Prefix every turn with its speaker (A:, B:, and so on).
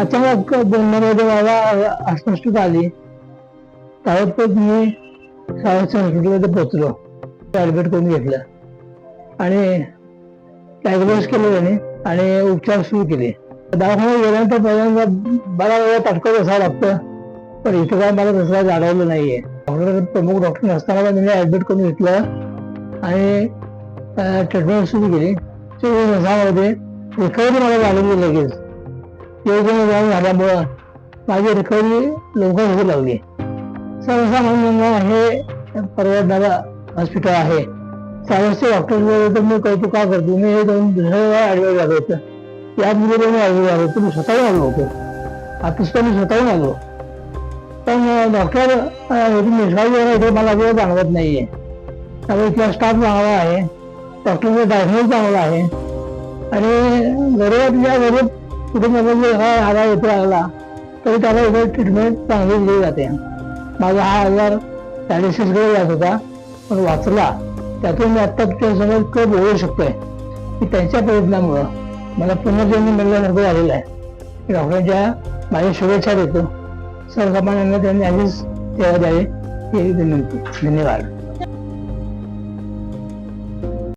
A: अचानक बोलण्यामध्ये मला अस्पष्टता आली. ताबडतोब मी सावंत हॉस्पिटलमध्ये पोचलो ॲडमिट करून घेतलं. आणि डायग्नोज केलं त्याने आणि उपचार सुरू केले. दवाखान्यात गेल्यानंतर पहिल्यांदा बरा वेळ ताटकत असावं लागतं. पण इथं काय मला तसं काय जाणवलं नाहीये. डॉक्टर प्रमुख डॉक्टर नसताना मी त्यांनी ॲडमिट करून घेतलं. आणि ट्रीटमेंट सुरू केली. चोवीस तासामध्ये रिकव्हरी मला झालेली लगेच. योजना जाऊन झाल्यामुळं माझी रिकव्हरी लवकर होऊ लागली. सर्वसामान्यांना हे परवडणारं हॉस्पिटल आहे. सायन्सचे डॉक्टर तर मी कौतुक का करतो? मी हे दोन दुसऱ्या वेळा ॲडमिट झालो होतं. या मुलीला मी ॲडमिट झालो होतो. मी स्वतःहून आलो होतो. आता मी स्वतःहून आलो. पण डॉक्टर निष्काळजी इथे मला वेळ जाणवत नाहीये. त्यामुळे इथला स्टाफ चांगला आहे. डॉक्टरचं डायग्नोज चांगला आहे. आणि गरीबातल्या गरीब कुटुंबाचा जर हा आजार येतो लागला तरी त्याला इथे ट्रीटमेंट चांगली दिली जाते. माझा हा आजार डायलिसिसकडे जात होता पण वाचला. त्यातून मी आत्ता तुमच्यासमोर इतकं बोलू शकतोय की त्यांच्या प्रयत्नामुळं मला पुनर्जन्म मिळण्यासारखं झालेलं आहे. डॉक्टरांच्या माझ्या शुभेच्छा देतो. सर्वसामान्यांना त्यांनी आधीच सेवा द्यावी ही विनंती. धन्यवाद.